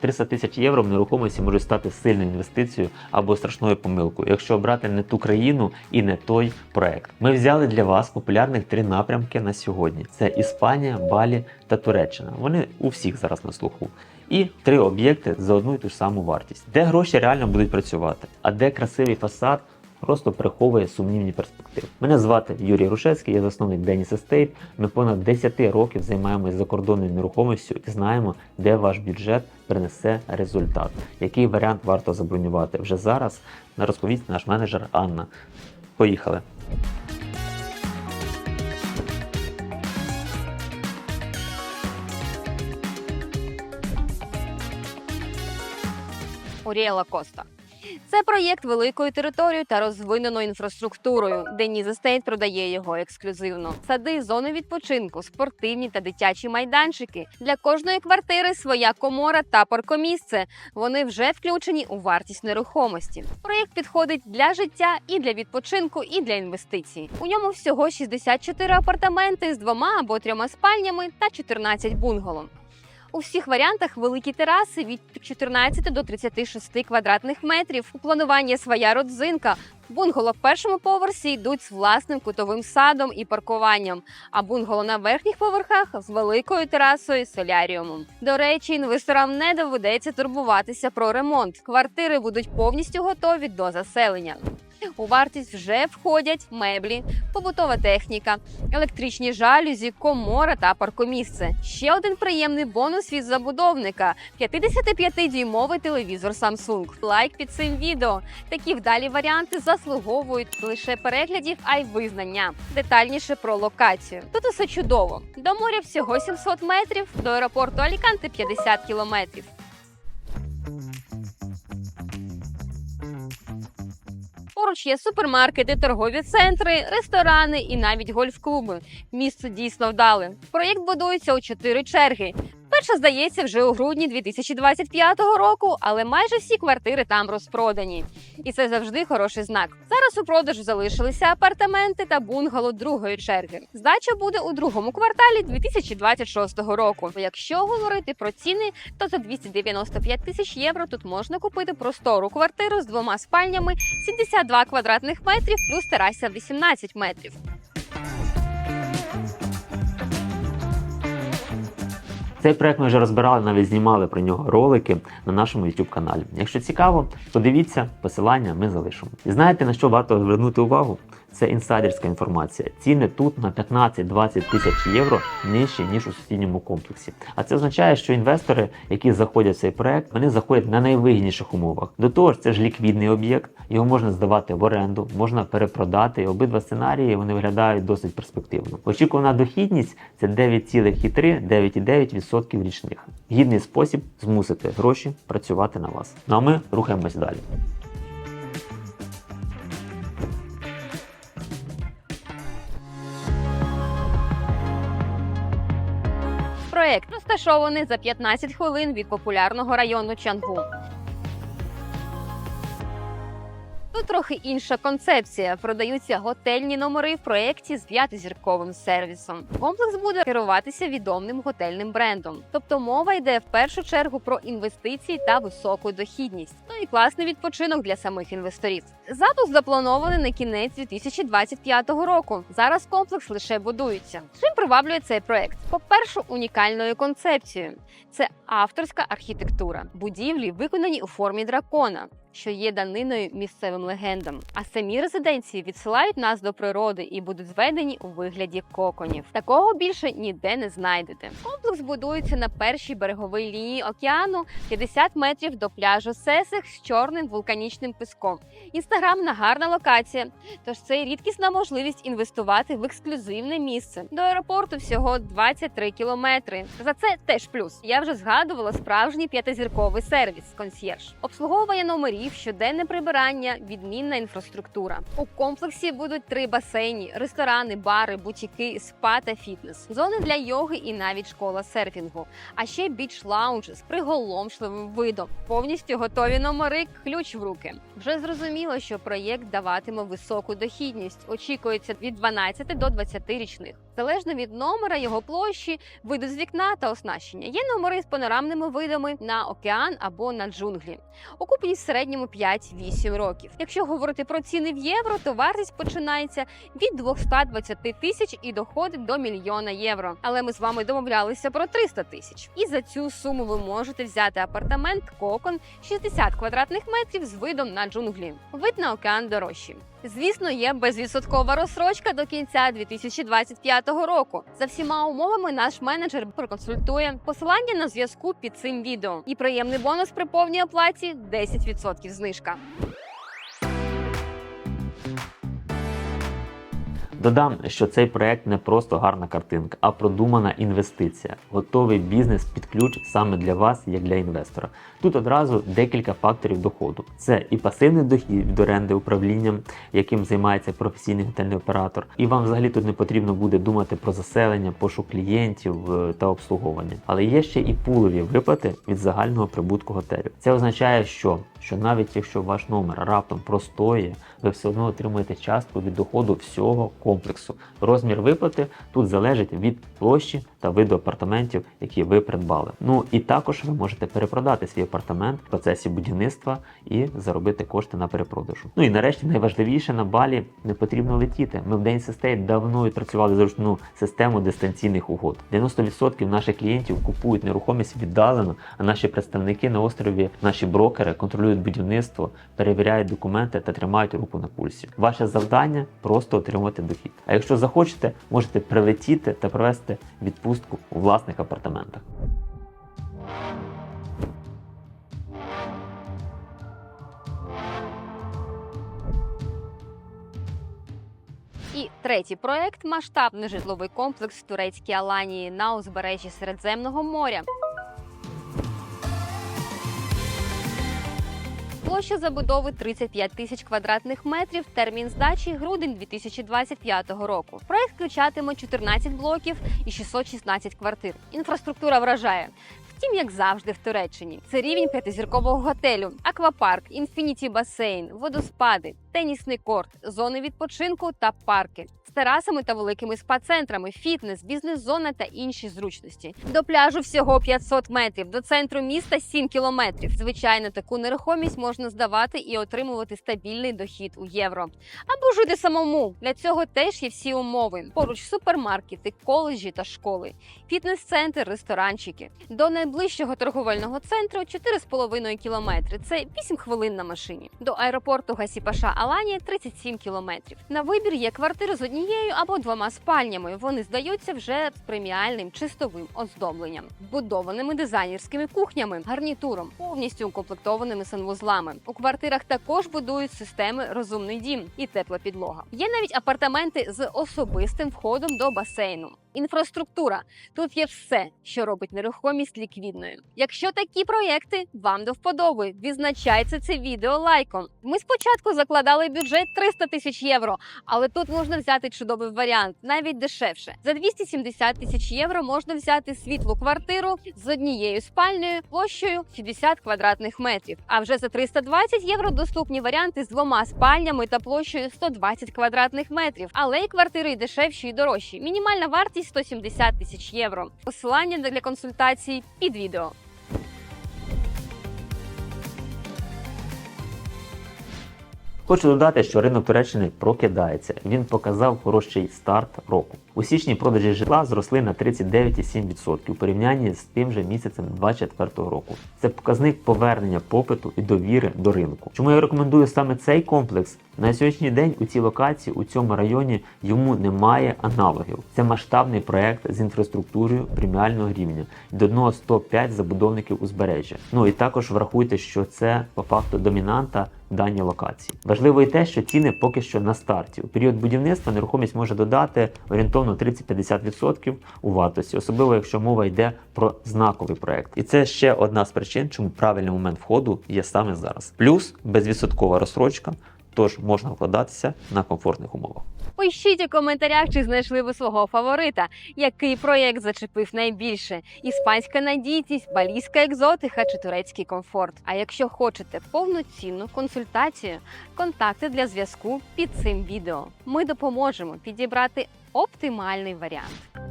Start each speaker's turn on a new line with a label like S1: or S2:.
S1: 300 тисяч євро в нерухомості може стати сильною інвестицією або страшною помилкою, якщо обрати не ту країну і не той проект. Ми взяли для вас популярних три напрямки на сьогодні: це Іспанія, Балі та Туреччина. Вони у всіх зараз на слуху. І три об'єкти за одну і ту ж саму вартість, де гроші реально будуть працювати, а де красивий фасад просто приховує сумнівні перспективи. Мене звати Юрій Рушевський, я засновник Деніс Естейт. Ми понад 10 років займаємося закордонною нерухомістю і знаємо, де ваш бюджет принесе результат. Який варіант варто забронювати вже зараз? На розповість наш менеджер Анна. Поїхали.
S2: Уріела Коста. Це проєкт великою територією та розвиненою інфраструктурою. Деніз Естейт продає його ексклюзивно. Сади, зони відпочинку, спортивні та дитячі майданчики. Для кожної квартири своя комора та паркомісце. Вони вже включені у вартість нерухомості. Проєкт підходить для життя і для відпочинку, і для інвестицій. У ньому всього 64 апартаменти з двома або трьома спальнями та 14 бунгало. У всіх варіантах великі тераси від 14 до 36 квадратних метрів. У плануванні своя родзинка. Бунгало в першому поверсі йдуть з власним кутовим садом і паркуванням, а бунгало на верхніх поверхах з великою терасою соляріумом. До речі, інвесторам не доведеться турбуватися про ремонт. Квартири будуть повністю готові до заселення. У вартість вже входять меблі, побутова техніка, електричні жалюзі, комора та паркомісце. Ще один приємний бонус від забудовника: 55-дюймовий телевізор Samsung. Лайк під цим відео. Такі вдалі варіанти заслуговують лише переглядів, а й визнання. Детальніше про локацію. Тут усе чудово. До моря всього 700 метрів, до аеропорту Аліканте 50 кілометрів. Поруч є супермаркети, торгові центри, ресторани і навіть гольф-клуби. Місце дійсно вдале. Проєкт будується у чотири черги. Перша здається вже у грудні 2025 року, але майже всі квартири там розпродані. І це завжди хороший знак. Зараз у продажу залишилися апартаменти та бунгало другої черги. Здача буде у другому кварталі 2026 року. Якщо говорити про ціни, то за 295 тисяч євро тут можна купити простору квартиру з двома спальнями, 72 квадратних метрів плюс тераса 18 метрів.
S1: Цей проект ми вже розбирали, навіть знімали про нього ролики на нашому YouTube каналі. Якщо цікаво, подивіться, посилання ми залишимо. І знаєте на що варто звернути увагу? Це інсайдерська інформація. Ціни тут на 15-20 тисяч євро нижчі ніж у сусідньому комплексі. А це означає, що інвестори, які заходять в цей проект, вони заходять на найвигідніших умовах. До того ж, це ж ліквідний об'єкт, його можна здавати в оренду, можна перепродати. Обидва сценарії вони виглядають досить перспективно. Очікувана дохідність це 9,3-9,9% річних. Гідний спосіб змусити гроші працювати на вас. Ну а ми рухаємось далі.
S2: Проєкт розташований за 15 хвилин від популярного району Чангу. Тут трохи інша концепція. Продаються готельні номери в проєкті з п'ятизірковим сервісом. Комплекс буде керуватися відомим готельним брендом. Тобто мова йде в першу чергу про інвестиції та високу дохідність. Ну і класний відпочинок для самих інвесторів. Запуск запланований на кінець 2025 року. Зараз комплекс лише будується. Чим приваблює цей проект? По-перше, унікальною концепцією. Це авторська архітектура. Будівлі виконані у формі дракона, що є даниною місцевим легендам. А самі резиденції відсилають нас до природи і будуть зведені у вигляді коконів. Такого більше ніде не знайдете. Комплекс будується на першій береговій лінії океану 50 метрів до пляжу Сесех з чорним вулканічним піском. Інстаграмна гарна локація. Тож це рідкісна можливість інвестувати в ексклюзивне місце. До аеропорту всього 23 кілометри. За це теж плюс. Я вже згадувала справжній п'ятизірковий сервіс консьєрж. Обслуговування номерів, щоденне прибирання, відмінна інфраструктура. У комплексі будуть три басейні, ресторани, бари, бутіки, спа та фітнес, зони для йоги і навіть школа серфінгу. А ще біч лаунж з приголомшливим видом. Повністю готові номери, ключ в руки. Вже зрозуміло, що проєкт даватиме високу дохідність. Очікується від 12 до 20 річних. Залежно від номера, його площі, виду з вікна та оснащення. Є номери з панорамними видами на океан або на джунглі. Окупність в середньому 5-8 років. Якщо говорити про ціни в євро, то вартість починається від 220 тисяч і доходить до мільйона євро. Але ми з вами домовлялися про 300 тисяч. І за цю суму ви можете взяти апартамент Кокон 60 квадратних метрів з видом на джунглі. Вид на океан дорожчий. Звісно, є безвідсоткова розсрочка до кінця 2025 року. За всіма умовами наш менеджер проконсультує посилання на зв'язку під цим відео. І приємний бонус при повній оплаті 10% знижка.
S1: Додам, що цей проект не просто гарна картинка, а продумана інвестиція. Готовий бізнес під ключ саме для вас, як для інвестора. Тут одразу декілька факторів доходу: це і пасивний дохід від оренди управлінням, яким займається професійний готельний оператор. І вам взагалі тут не потрібно буде думати про заселення, пошук клієнтів е, та обслуговування. Але є ще і пулові виплати від загального прибутку готелю. Це означає, що, що навіть якщо ваш номер раптом простоє, ви все одно отримуєте частку від доходу всього комплексу. Розмір виплати тут залежить від площі та виду апартаментів, які ви придбали. Ну і також ви можете перепродати свій апартамент в процесі будівництва і заробити кошти на перепродажу. Ну і нарешті найважливіше на балі не потрібно летіти. Ми в день Стей давно відпрацювали зручну систему дистанційних угод. 90% наших клієнтів купують нерухомість віддалено, а наші представники на острові, наші брокери контролюють будівництво, перевіряють документи та тримають руку на пульсі. Ваше завдання просто отримувати дохід. А якщо захочете, можете прилетіти та провести відпустку у власних апартаментах.
S2: І третій проект масштабний житловий комплекс в турецькій Аланії на узбережжі Середземного моря. Площа забудови 35 тисяч квадратних метрів. Термін здачі грудень 2025 року. Проект включатиме 14 блоків і 616 квартир. Інфраструктура вражає. Втім, як завжди в Туреччині, це рівень п'ятизіркового готелю, аквапарк, інфініті басейн, водоспади, тенісний корт, зони відпочинку та парки з терасами та великими спа-центрами, фітнес, бізнес-зона та інші зручності. До пляжу всього 500 метрів, до центру міста 7 кілометрів. Звичайно, таку нерухомість можна здавати і отримувати стабільний дохід у євро. Або жити самому. Для цього теж є всі умови. Поруч супермаркети, коледжі та школи, фітнес-центр, ресторанчики. До найближчого торговельного центру 4,5 кілометри. Це 8 хвилин на машині. До аеропорту Гасіпаша Аланія 37 кілометрів. На вибір є квартири з однією або двома спальнями. Вони здаються вже з преміальним чистовим оздобленням, вбудованими дизайнерськими кухнями, гарнітуром, повністю укомплектованими санвузлами. У квартирах також будують системи розумний дім і тепла підлога. Є навіть апартаменти з особистим входом до басейну. Інфраструктура тут є все, що робить нерухомість ліквідною. Якщо такі проєкти вам до вподоби, відзначайте це відео лайком. Ми спочатку закладали бюджет 300 тисяч євро, але тут можна взяти чудовий варіант, навіть дешевше. За 270 тисяч євро можна взяти світлу квартиру з однією спальнею площею 60 квадратних метрів. А вже за 320 євро доступні варіанти з двома спальнями та площею 120 квадратних метрів. Але й квартири дешевші і дорожчі. Мінімальна вартість 170 тисяч євро. Посилання для консультацій під відео.
S1: Хочу додати, що ринок Туреччини прокидається. Він показав хороший старт року. У січні продажі житла зросли на 39,7% у порівнянні з тим же місяцем 2024 року. Це показник повернення попиту і довіри до ринку. Чому я рекомендую саме цей комплекс? На сьогоднішній день у цій локації, у цьому районі йому немає аналогів. Це масштабний проект з інфраструктурою преміального рівня від одного з топ-5 забудовників узбережжя. Ну і також врахуйте, що це по факту домінанта даній локації. Важливо і те, що ціни поки що на старті. У період будівництва нерухомість може додати орієнтовно 30-50% у вартості, особливо якщо мова йде про знаковий проект. І це ще одна з причин, чому правильний момент входу є саме зараз. Плюс безвідсоткова розсрочка. Тож можна вкладатися на комфортних умовах.
S2: Пишіть у коментарях, чи знайшли ви свого фаворита, який проєкт зачепив найбільше: іспанська надійність, балійська екзотика чи турецький комфорт. А якщо хочете повноцінну консультацію, контакти для зв'язку під цим відео. Ми допоможемо підібрати оптимальний варіант.